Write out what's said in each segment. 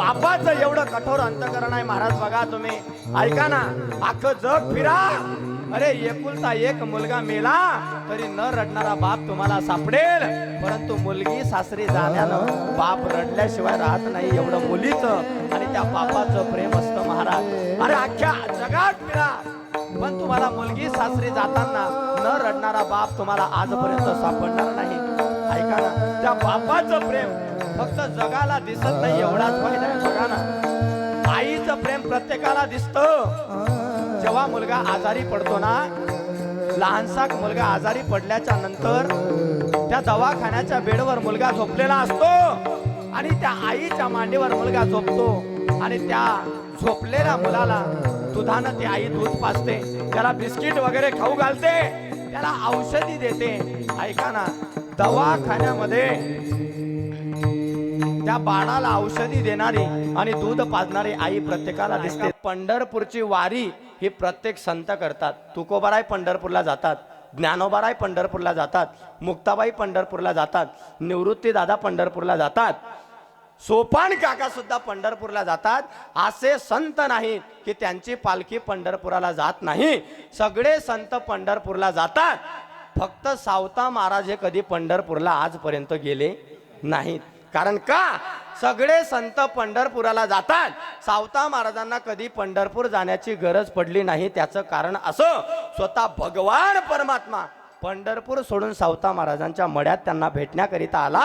बापाचं एवढं कठोर अंतकरण आहे महाराज बघा तुम्ही. ऐका ना अख्खं जग फिरा. अरे एकुलता एक मुलगा मेला तरी न रडणारा बाप तुम्हाला सापडेल. परंतु मुलगी सासरी जाण्यानं बाप रडल्याशिवाय राहत नाही एवढं मुलीचं आणि त्या बापाचं प्रेम असतं महाराज. अरे अख्ख्या जगात फिरा. पण तुम्हाला मुलगी सासरी जाताना न रडणारा बाप तुम्हाला आजपर्यंत सापडणार नाही. ऐका ना त्या बापाचं प्रेम फक्त जगाला दिसत नाही एवढाच फायदा आहे. बघा ना आईचं प्रेम प्रत्येकाला दिसतं. जेव्हा मुलगा आजारी पडतो ना लहानसा मुलगा आजारी पडल्याच्या नंतर त्या दवाखान्याच्या बेडवर मुलगा झोपलेला असतो आणि त्या आईच्या मांडीवर मुलगा झोपतो आणि त्या झोपलेल्या मुलाला दुधानं ती आई दूध पाजते त्याला बिस्किट वगैरे खाऊ घालते त्याला औषधी देते. ऐका ना दवाखान्यामध्ये त्या बाळाला औषधी देणारी आणि दूध पाजणारी आई प्रत्येकाला दिसते. पंढरपूरची वारी ही प्रत्येक संत करतात. तुकोबाराय पंढरपूरला जातात. ज्ञानोबाराय पंढरपूरला जातात. मुक्ताबाई पंढरपूरला जातात. निवृत्ती दादा पंढरपूरला जातात. सोपान काका सुद्धा पंढरपूरला जातात. असे संत नाहीत की त्यांची पालखी पंढरपुराला जात नाही. सगळे संत पंढरपूरला जातात. फक्त सावता महाराज हे कधी पंढरपूरला आजपर्यंत गेले नाहीत. कारण का? सगळे संत पंढरपुराला जातात. सावता महाराजांना कधी पंढरपूर जाण्याची गरज पडली नाही त्याचं कारण असं स्वतः भगवान परमात्मा पंढरपूर सोडून सावता महाराजांच्या मड्यात त्यांना भेटण्याकरिता आला.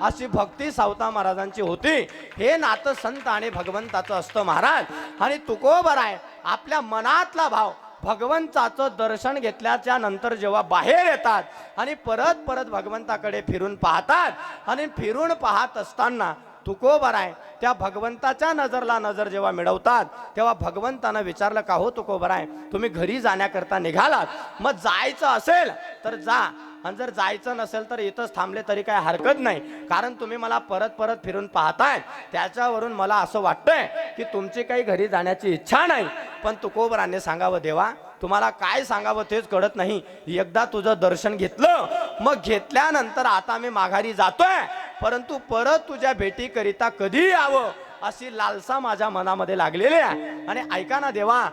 अशी भक्ती सावता महाराजांची होती. हे नातं संत आणि भगवंताचं असतं महाराज. आणि तुकोबर आहे आपल्या मनातला भाव भगवंताचं दर्शन घेतल्याच्या नंतर जेव्हा बाहेर येतात आणि परत परत भगवंताकडे फिरून पाहतात आणि फिरून पाहत असताना तुकोबर आहे त्या भगवंताच्या नजरला नजर जेव्हा मिळवतात तेव्हा भगवंतानं विचारलं का हो तुकोबर आहे तुम्ही घरी जाण्याकरता निघालात. मग जायचं असेल तर जा. आणि जर जायचं नसेल तर इथंच थांबले तरी काय हरकत नाही. कारण तुम्ही मला परत परत फिरून पाहताय. त्याच्यावरून मला असं वाटतंय की तुमची काही घरी जाण्याची इच्छा नाही. पण तुकोबराने सांगावं देवा तुम्हाला काय सांगावं तेच कळत नाही. एकदा तुझं दर्शन घेतलं. मग घेतल्यानंतर आता मी माघारी जातोय. परंतु परत तुझ्या भेटीकरिता कधी यावं अशी लालसा माझ्या मनामध्ये लागलेली आहे. आणि ऐका ना देवा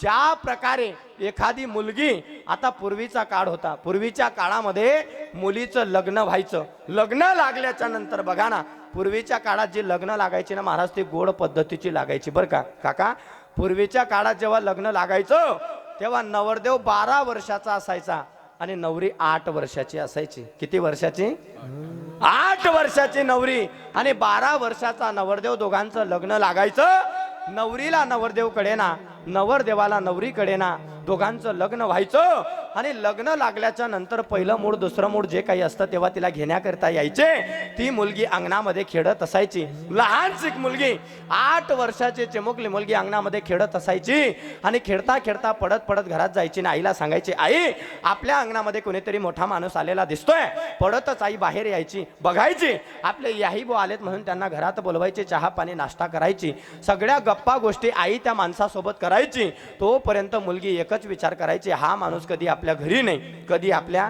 ज्या प्रकारे एखादी मुलगी आता पूर्वीचा काळ होता पूर्वीच्या काळामध्ये मुलीचं लग्न व्हायचं. लग्न लागल्याच्या नंतर बघा ना पूर्वीच्या काळात जी लग्न लागायची ना महाराज ती गोड पद्धतीची लागायची बरं का? काका पूर्वीच्या काळात जेव्हा लग्न लागायचं तेव्हा नवरदेव बारा वर्षाचा असायचा. आणि नवरी आठ वर्षाची असायची. किती वर्षाची? आठ वर्षाची नवरी. आणि बारा वर्षाचा नवरदेव दोघांचं लग्न लागायचं. नवरीला नवरदेवकडे ना नवरदेवाला नवरीकडे ना दोघांचं लग्न व्हायचं. आणि लग्न लागल्याच्या नंतर पहिलं मूड दुसरं मूड जे काही असतं तेव्हा तिला घेण्याकरता यायचे. ती मुलगी अंगणामध्ये खेळत असायची. लहानशी मुलगी. आठ वर्षाची चिमुकली मुलगी अंगणामध्ये खेळत असायची. आणि खेळता खेळता पडत पडत घरात जायची ना आईला सांगायची आई आपल्या अंगणामध्ये कोणीतरी मोठा माणूस आलेला दिसतोय. पडतच आई बाहेर यायची बघायची. आपले याही बो आलेत म्हणून त्यांना घरात बोलवायचे चहा पाणी नाश्ता करायची. सगळ्या गप्पा गोष्टी आई त्या माणसासोबत करायची. तोपर्यंत मुलगी एकच विचार करायची हा माणूस कधी आपल्या घरी नाही कधी आपल्या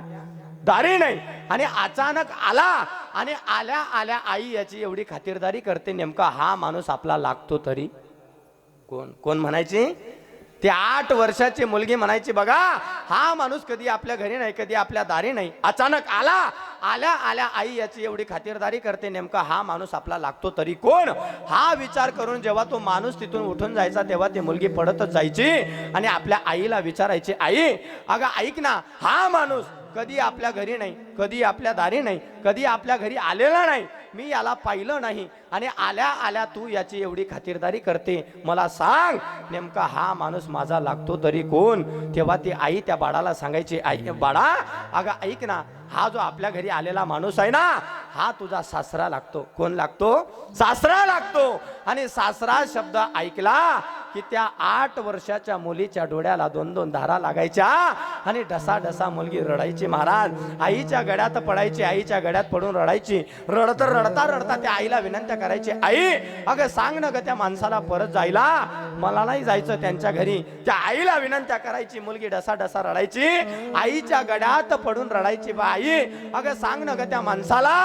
दारी नाही. आणि अचानक आला आणि आल्या आल्या आई याची एवढी खातिरदारी करते नेमका हा माणूस आपला लागतो तरी? कोण? कोण म्हणायची? ती आठ वर्षाची मुलगी म्हणायची बघा हा माणूस कधी आपल्या घरी नाही कधी आपल्या दारी नाही. अचानक आला आल्या आल्या आई याची एवढी खातिरदारी करते नेमका हा माणूस आपला लागतो तरी कोण? हा विचार करून जेव्हा तो माणूस तिथून उठून जायचा तेव्हा ती मुलगी पडतच जायची आणि आपल्या आईला विचारायची आई अगं ऐक ना हा माणूस कधी आपल्या घरी नाही कधी आपल्या दारी नाही कधी आपल्या घरी आलेला नाही मी याला पाहिलं नाही. आणि आल्या आल्या तू याची एवढी खातिरदारी करते. मला सांग नेमका हा माणूस माझा लागतो तरी कोण? तेव्हा ती आई त्या बाळाला सांगायची आई बाळा अगं ऐक ना हा जो आपल्या घरी आलेला माणूस आहे ना हा तुझा सासरा लागतो. कोण लागतो? सासरा लागतो. आणि सासरा शब्द ऐकला की त्या आठ वर्षाच्या मुलीच्या डोळ्याला दोन दोन धारा लागायच्या आणि ढसा ढसा मुलगी रडायची महाराज. आईच्या गड्यात पडायची आईच्या गड्यात पडून रडायची. रडत रडता रडता त्या आईला विनंत्या करायची आई अगं सांग ना ग त्या माणसाला परत जायला. मला नाही जायचं त्यांच्या घरी. त्या आईला विनंत्या करायची मुलगी ढसा ढसा रडायची. आईच्या गड्यात पडून रडायची बा नाही अगं सांग ना ग त्या माणसाला.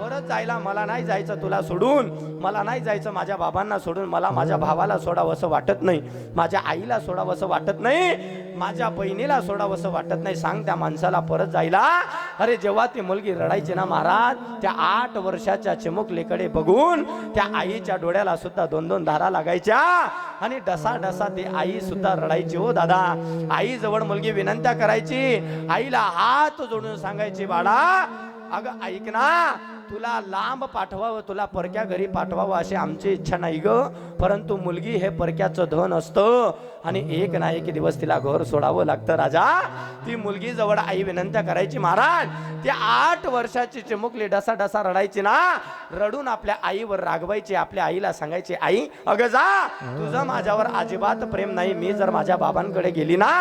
परत जायला मला नाही जायचं तुला सोडून. मला नाही जायचं माझ्या बाबांना सोडून. मला माझ्या भावाला सोडावं असं वाटत नाही. माझ्या आईला सोडावं असं वाटत नाही. माझ्या बहिणीला सोडावं असं वाटत नाही. सांग त्या माणसाला परत जायला. अरे जेव्हा ती मुलगी रडायची ना महाराज त्या आठ वर्षाच्या चिमुकलीकडे बघून त्या आईच्या डोळ्याला सुद्धा दोन दोन धारा लागायच्या. आणि डसा डसा ते आई सुद्धा रडायची हो दादा आई जवळ मुलगी विनंत्या करायची. आईला हात जोडून सांगायची बाळा अगं ऐक ना तुला लांब पाठवावं तुला परक्या घरी पाठवावं अशी आमची इच्छा नाही ग. परंतु मुलगी हे परक्याचं धन असतं. आणि एक ना एक दिवस तिला घर सोडावं लागतं राजा. ती मुलगी जवळ आई विनंत्या करायची महाराज. ती आठ वर्षाची चिमुकली डसा डसा रडायची ना रडून आपल्या आईवर रागवायची आपल्या आईला सांगायची आई अगं जा. तुझं माझ्यावर अजिबात प्रेम नाही. मी जर माझ्या बाबांकडे गेली ना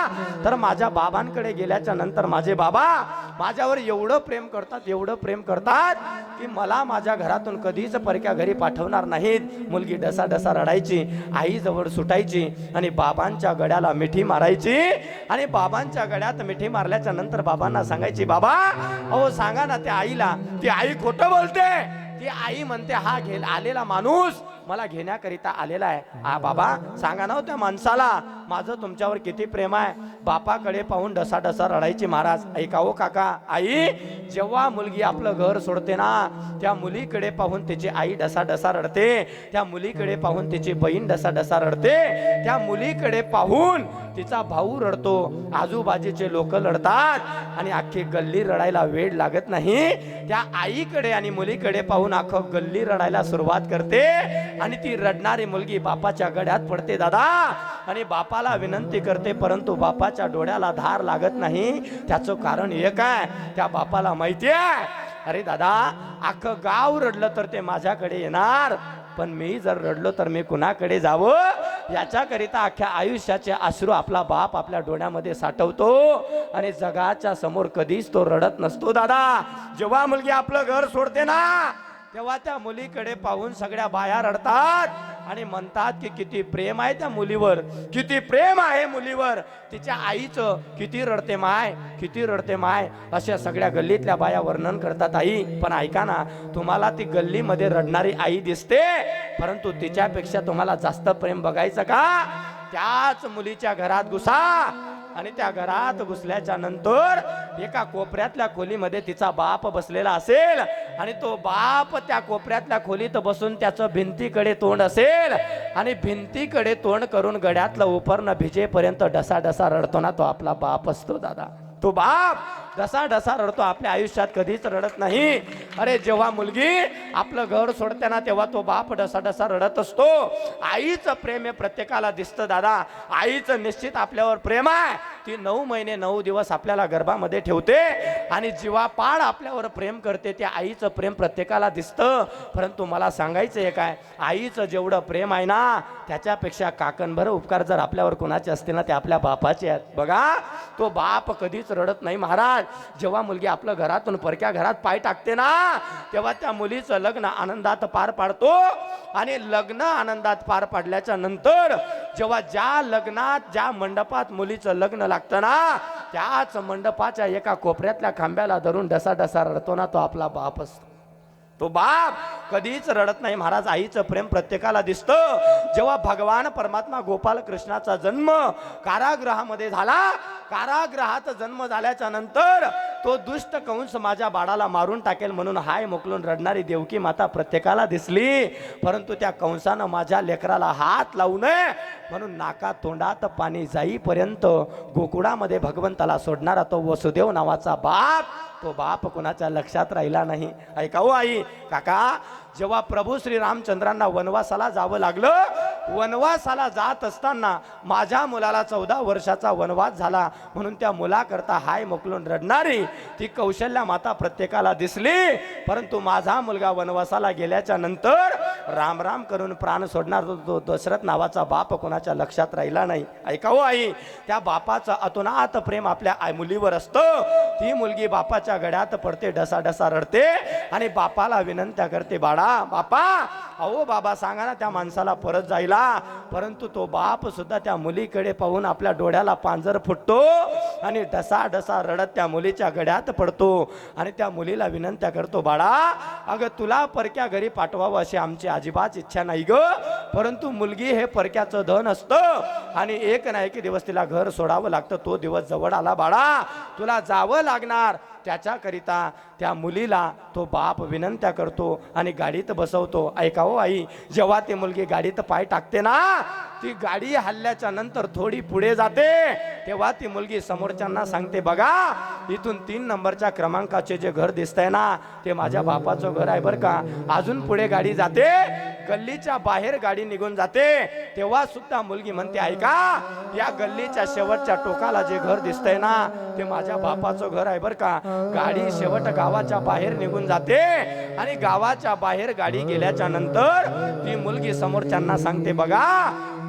तर माझ्या बाबांकडे गेल्याच्यानंतर माझे बाबा माझ्यावर एवढं प्रेम करतात एवढं प्रेम करतात की मला माझ्या घरातून कधीच परक्या घरी पाठवणार नाहीत. मुलगी डसा डसा रडायची आई जवळ सुटायची आणि बाबांच्या गड्याला मिठी मारायची. आणि बाबांच्या गड्यात मिठी मारल्याच्या नंतर बाबांना सांगायची बाबा अहो सांगा ना त्या आईला. ती आई खोटं बोलते. ती आई म्हणते हा घेल आलेला माणूस मला घेण्याकरिता आलेला आहे. आ बाबा सांगा ना हो त्या माणसाला माझं तुमच्यावर किती प्रेम आहे. बापाकडे पाहून डसा डसा रडायची महाराज. ऐका हो काका आई जेव्हा मुलगी आपलं घर सोडते ना त्या मुलीकडे पाहून तिची आई डसा डसा रडते त्या मुलीकडे पाहून तिची बहीण डसा डसा रडते त्या मुलीकडे पाहून तिचा भाऊ रडतो. आजूबाजूचे लोक लढतात आणि अख्खी गल्ली रडायला वेळ लागत नाही. त्या आईकडे आणि मुलीकडे पाहून अख्खं गल्ली रडायला सुरुवात करते. आणि ती रडणारी मुलगी बापाच्या गड्यात पडते दादा. आणि बापाला विनंती करते परंतु बापाच्या डोळ्याला धार लागत नाही. त्याचं कारण एक आहे त्या बापाला माहिती आहे. अरे दादा अख्खं गाव रडलं तर ते माझ्याकडे येणार पण मी जर रडलो तर मी कुणाकडे जावं? याच्याकरिता अख्ख्या आयुष्याचे अश्रू आपला बाप आपल्या डोळ्यामध्ये साठवतो आणि जगाच्या समोर कधीच तो रडत नसतो दादा. जेव्हा मुलगी आपलं घर सोडते ना तेव्हा त्या मुलीकडे पाहून सगळ्या बाया रडतात आणि म्हणतात की किती प्रेम आहे त्या मुलीवर किती प्रेम आहे मुलीवर. तिच्या आईचं किती रडते माय किती रडते माय अशा सगळ्या गल्लीतल्या बाया वर्णन करतात आई. पण ऐका ना तुम्हाला ती गल्लीमध्ये रडणारी आई दिसते परंतु तिच्यापेक्षा तुम्हाला जास्त प्रेम बघायचं का? त्याच मुलीच्या घरात घुसा. आणि त्या घरात घुसल्याच्या नंतर एका कोपऱ्यातल्या खोलीमध्ये तिचा बाप बसलेला असेल. आणि तो बाप त्या कोपऱ्यातल्या खोलीत बसून त्याचं भिंतीकडे तोंड असेल. आणि भिंतीकडे तोंड करून गड्यातलं उपरणं भिजेपर्यंत डसा डसा रडतो ना तो आपला बाप असतो दादा. तो बाप ढसा ढसा रडतो आपल्या आयुष्यात कधीच रडत नाही. अरे जेव्हा मुलगी आपलं घर सोडते ना तेव्हा तो बाप ढसा ढसा रडत असतो. आईचं प्रेम हे प्रत्येकाला दिसतं दादा. आईचं निश्चित आपल्यावर प्रेम आहे. ती नऊ महिने नऊ दिवस आपल्याला गर्भामध्ये ठेवते आणि जीवापाड आपल्यावर प्रेम करते. ते आईचं प्रेम प्रत्येकाला दिसतं. परंतु मला सांगायचं आहे काय? आईचं जेवढं प्रेम आहे ना त्याच्यापेक्षा काकणभर उपकार जर आपल्यावर कोणाचे असतील ना ते आपल्या बापाचे आहेत. बघा तो बाप कधीच रडत नाही महाराज. जेव्हा मुलगी आपलं घरातून परक्या घरात पाय टाकते ना तेव्हा त्या मुलीचं लग्न आनंदात पार पाडतो. आणि लग्न आनंदात पार पाडल्याच्या नंतर जेव्हा ज्या लग्नात ज्या मंडपात मुलीचं लग्न लागतं ना त्याच मंडपाच्या एका कोपऱ्यातल्या खांब्याला धरून डसा डसा रडतो ना तो आपला बाप असतो. तो बाप कधीच रडत नाही. महाराज आईचं प्रेम प्रत्येकाला दिसतं. जेव्हा भगवान परमात्मा गोपाल कृष्णाचा जन्म कारागृहामध्ये झाला कारागृहात जन्म झाल्याच्यानंतर तो दुष्ट कंस माझ्या बाळाला मारून टाकेल म्हणून हाय मोकलून रडणारी देवकी माता प्रत्येकाला दिसली. परंतु त्या कंसानं माझ्या लेकराला हात लावू नये म्हणून नाका तोंडात पाणी जाईपर्यंत गोकुळामध्ये भगवंताला सोडणारा तो वसुदेव नावाचा बाप तो बाप कुणाच्या लक्षात राहिला नाही. ऐका हो आई काका जेव्हा प्रभू श्री रामचंद्रांना वनवासाला जावं लागलं वनवासाला जात असताना माझ्या मुलाला चौदा वर्षाचा वनवास झाला. म्हणून त्या मुलाकरता हाय मोकलून रडणारी ती कौशल्या माता प्रत्येकाला दिसली. परंतु माझा मुलगा वनवासाला गेल्याच्यानंतर राम राम करून प्राण सोडणार तो- दशरथ नावाचा बाप कोणाच्या लक्षात राहिला नाही. ऐका हो आई त्या बापाचं अतोनात प्रेम आपल्या आई मुलीवर असतं. ती मुलगी बापाच्या गड्यात पडते ढसा ढसा रडते आणि बापाला विनंत्या करते बाळा बापा अहो बाबा सांगा ना त्या माणसाला परत जायला. परंतु तो बाप सुद्धा त्या मुलीकडे पाहून आपल्या डोळ्याला पांजर फुटतो आणि ढसा ढसा रडत त्या मुलीच्या गड्यात पडतो आणि त्या मुलीला विनंत्या करतो बाळा अगं तुला परक्या घरी पाठवावं अशी आमची अजिबात इच्छा नाही ग. परंतु मुलगी हे परक्याचं धन असतं. आणि एक नाही की दिवस तिला घर सोडावं लागतं. तो दिवस जवळ आला बाळा. तुला जावं लागणार. त्याच्याकरिता त्या मुलीला तो बाप विनंत्या करतो आणि गाडीत बसवतो. ऐका हो आई जेव्हा ती मुलगी गाडीत पाय टाकते ना ती गाडी हल्ल्याच्या नंतर थोडी पुढे जाते. तेव्हा ती मुलगी समोरच्यांना सांगते बघा इथून तीन नंबरच्या क्रमांकाचे जे घर दिसतंय ना ते माझ्या बापाचं घर आहे बरं का. अजून पुढे गाडी जाते गल्लीच्या बाहेर गाडी निघून जाते. तेव्हा सुद्धा मुलगी म्हणते ऐका या गल्लीच्या शेवटच्या टोकाला जे घर दिसतंय ना ते माझ्या बापाचं घर आहे बरं का. गाडी शेवट गावाच्या बाहेर निघून जाते आणि गावाच्या बाहेर गाडी गेल्याच्यानंतर ती मुलगी समोरच्यांना सांगते बघा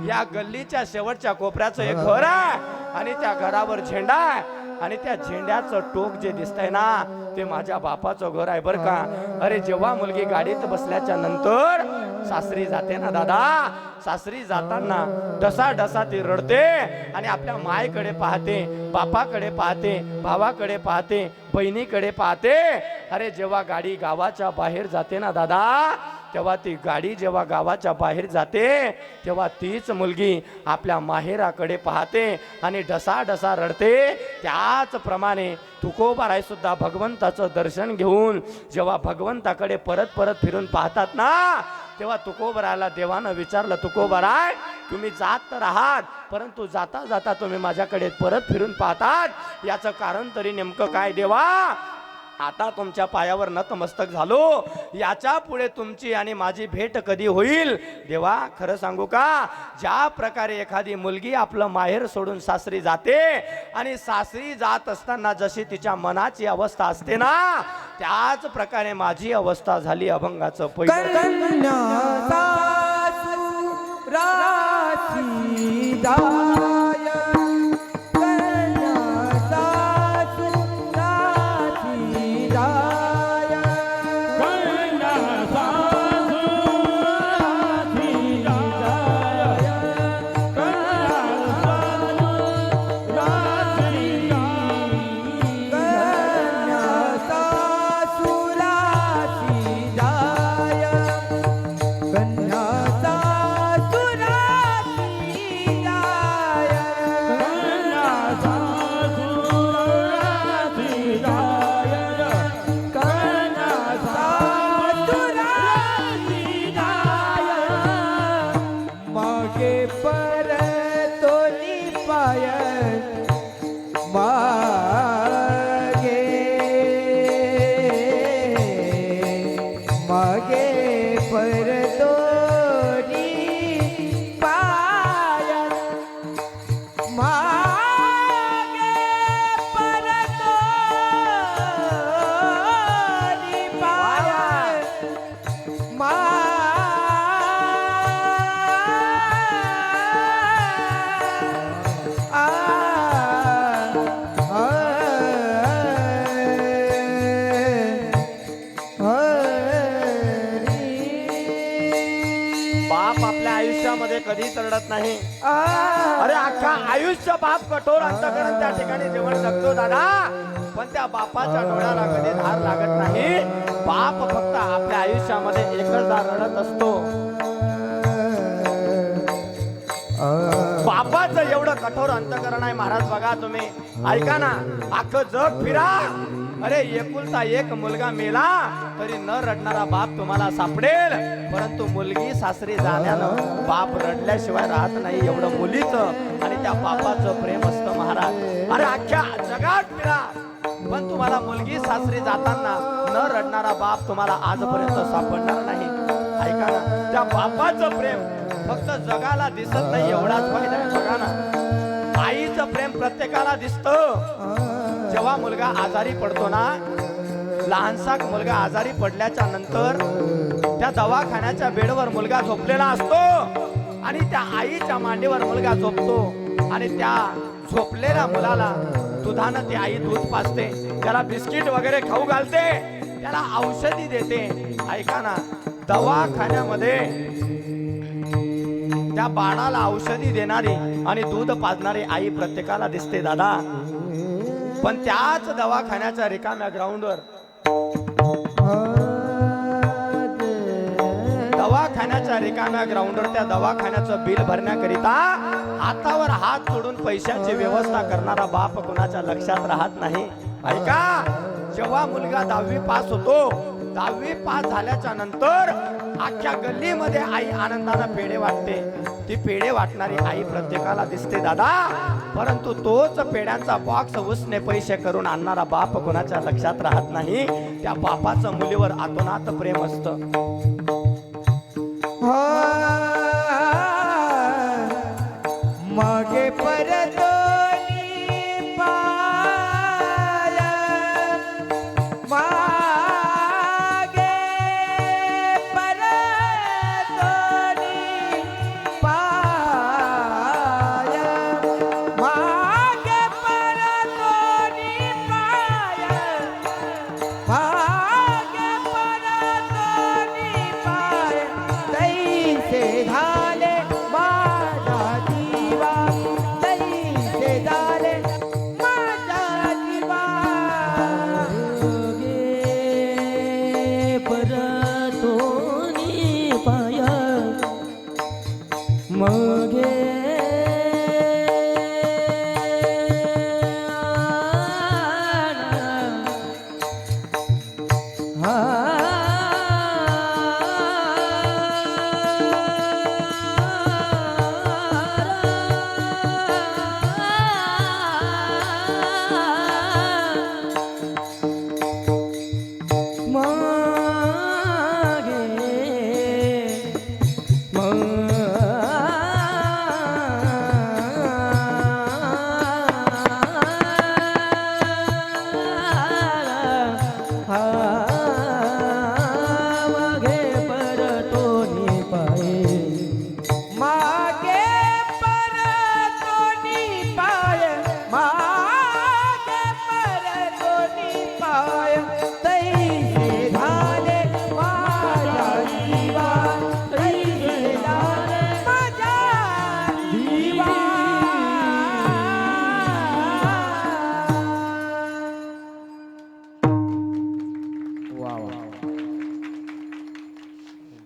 या गल्लीच्या शेवटच्या कोपऱ्याचं एक घर आहे. आणि त्या घरावर झेंडा आहे. आणि त्या झेंड्याचं टोक जे दिसतंय ना ते माझ्या बापाचं घर आहे बरं का. अरे जेव्हा मुलगी गाडीत बसल्याच्या नंतर सासरी जाते ना दादा. सासरी जाताना डसा डसा ती रडते आणि आपल्या मायकडे पाहते बापाकडे पाहते भावाकडे पाहते बहिणीकडे पाहते. अरे जेव्हा गाडी गावाच्या बाहेर जाते ना दादा तेव्हा ती गाडी जेव्हा गावाच्या बाहेर जाते तेव्हा तीच मुलगी आपल्या माहेराकडे पाहते आणि डसा डसा रडते त्याचप्रमाणे तुकोबारायसुद्धा भगवंताचं दर्शन घेऊन जेव्हा भगवंताकडे परत परत फिरून पाहतात ना तेव्हा तुकोबराला देवानं विचारलं तुकोबराय तुम्ही जात तर आहात परंतु जाता जाता तुम्ही माझ्याकडे परत फिरून पाहतात. याचं कारण तरी नेमकं काय देवा? आता तुमच्या पायावर नतमस्तक झालो. याच्यापुढे तुमची आणि माझी भेट कधी होईल? देवा खरं सांगू का? ज्या प्रकारे एखादी मुलगी आपलं माहेर सोडून सासरी जाते आणि सासरी जात असताना जशी तिच्या मनाची अवस्था असते ना त्याच प्रकारे माझी अवस्था झाली अभंगाचं पहिलं. आयुष्यामध्ये कधीच रडत नाही. अरे अख्खा आयुष्य बाप कठोर अंतकरण त्या ठिकाणी जेवण जगतो दादा. पण त्या बापाच्या डोळ्याला कधी धार लागत नाही. बाप फक्त आपल्या आयुष्यामध्ये एकचदा रडत असतो. बापाचं एवढं कठोर अंतकरण आहे महाराज बघा तुम्ही. ऐका ना अख्खं जग फिरा. अरे एकुलता एक मुलगा मेला तरी न रडणारा बाप तुम्हाला सापडेल. परंतु मुलगी सासरी जाण्यानं बाप रडल्याशिवाय राहत नाही एवढं मुलीचं आणि त्या बापाचं प्रेम असतं महाराज. अरे अख्ख्या जगात मिळा. पण तुम्हाला मुलगी सासरी जाताना न रडणारा बाप तुम्हाला आजपर्यंत सापडणार नाही. ऐका ना त्या बापाचं प्रेम फक्त जगाला दिसत नाही एवढाच फायदा आहे. बघा ना आईचं प्रेम प्रत्येकाला दिसतं. जेव्हा मुलगा आजारी पडतो ना लहानसा मुलगा आजारी पडल्याच्या नंतर त्या दवाखान्याच्या बेडवर मुलगा झोपलेला असतो आणि त्या आईच्या मांडीवर मुलगा झोपतो आणि त्या झोपलेल्या मुलाला दुधानं ती आई दूध पाजते त्याला बिस्किट वगैरे खाऊ घालते त्याला औषधी देते. ऐका ना दवाखान्यामध्ये त्या बाळाला औषधी देणारी आणि दूध पाजणारी आई प्रत्येकाला दिसते दादा. पण त्याच दवाखान्याच्या रिकाम्या ग्राउंडवर. दवाखान्याच्या रिकाम्या ग्राउंडवर त्या दवाखान्याचं बिल भरण्याकरिता हातावर हात सोडून पैशाची व्यवस्था करणारा बाप कुणाच्या लक्षात राहत नाही. ऐका जेव्हा मुलगा दहावी पास होतो दहावी पास झाल्याच्यानंतर अख्ख्या गल्लीमध्ये आई आनंदानं पेढे वाटते. ती पेढे वाटणारी आई प्रत्येकाला दिसते दादा परंतु तोच पेढ्यांचा बॉक्स उसने पैसे करून आणणारा बाप कोणाच्या लक्षात राहत नाही? त्या बापाचं मुलीवर आतोनात प्रेम असतं. मगे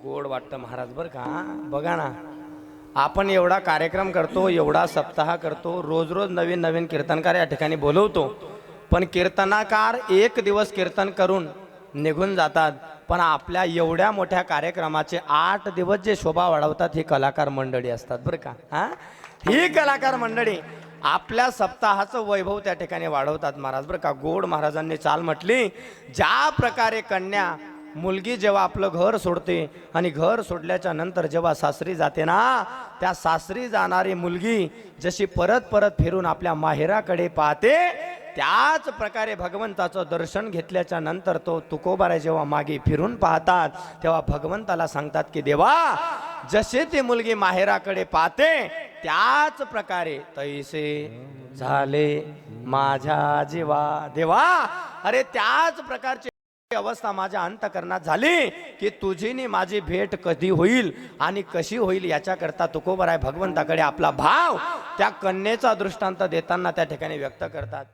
गोड वाटतं महाराज बरं का? बघा ना आपण एवढा कार्यक्रम करतो एवढा सप्ताह करतो रोज रोज नवीन नवीन कीर्तनकार या ठिकाणी बोलवतो. पण कीर्तनाकार एक दिवस कीर्तन करून निघून जातात. पण आपल्या एवढ्या मोठ्या कार्यक्रमाचे आठ दिवस जे शोभा वाढवतात ही कलाकार मंडळी असतात बरं का? हा? ही कलाकार मंडळी आपल्या सप्ताहाचं वैभव त्या ठिकाणी वाढवतात महाराज बरं का? गोड महाराजांनी चाल म्हटली ज्या प्रकारे कन्या मुलगी जेव्हा आपलं घर सोडते आणि घर सोडल्याच्या नंतर जेव्हा सासरी जाते ना त्या सासरी जाणारी मुलगी जशी परत परत फिरून आपल्या माहेराकडे पाहते त्याच प्रकारे भगवंताचं दर्शन घेतल्याच्या नंतर तो तुकोबारा जेव्हा मागे फिरून पाहतात तेव्हा भगवंताला सांगतात की देवा जसे ती मुलगी माहेराकडे पाहते त्याच प्रकारे तैसे झाले माझ्या जीवा. देवा अरे त्याच प्रकारचे अवस्था माझ्या अंतकरणात झाली की तुझीने माझी भेट कधी होईल आणि कशी होईल याच्याकरता तुकोबर आहे भगवंताकडे आपला भाव त्या कन्येचा दृष्टांत देताना त्या ठिकाणी व्यक्त करतात.